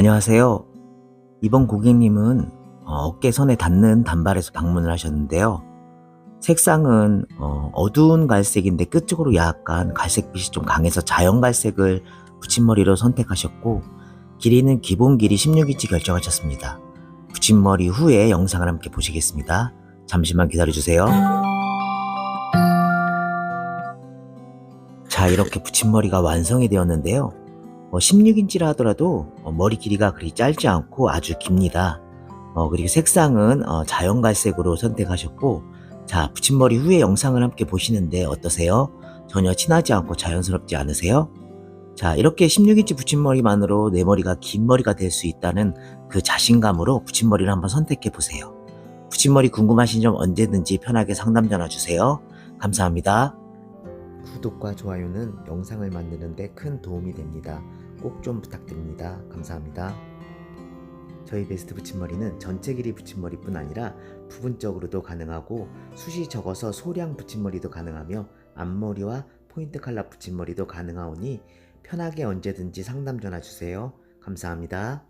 안녕하세요. 이번 고객님은 어, 어깨 선에 닿는 단발에서 방문을 하셨는데요. 색상은 어, 두운 갈색인데 끝쪽으로 약간 갈색빛이 좀 강해서 자연 갈색을 붙임머리로 선택하셨고 길이는 기본 길이 16인치 결정하셨습니다. 붙임머리 후에 영상을 함께 보시겠습니다. 잠시만 기다려주세요. 자 이렇게 붙임머리가 완성이 되었는데요. 16인치라 하더라도 어, 머리 길이가 그리 짧지 않고 아주 깁니다. 어, 그리고 색상은 어, 자연 갈색으로 선택하셨고 자 붙임머리 후에 영상을 함께 보시는데 어떠세요? 전혀 친하지 않고 자연스럽지 않으세요? 자 이렇게 16인치 붙임머리만으로 내 머리가 긴 머리가 될 수 있다는 그 자신감으로 붙임머리를 한번 선택해 보세요. 붙임머리 궁금하신 점 언제든지 편하게 상담 전화 주세요. 감사합니다. 구독과 좋아요는 영상을 만드는 데 큰 도움이 됩니다. 꼭 좀 부탁드립니다. 감사합니다. 저희 베스트 붙임머리는 전체 길이 붙임머리뿐 아니라 부분적으로도 가능하고 숱이 적어서 소량 붙임머리도 가능하며 앞머리와 포인트 칼라 붙임머리도 가능하오니 편하게 언제든지 상담 전화 주세요. 감사합니다.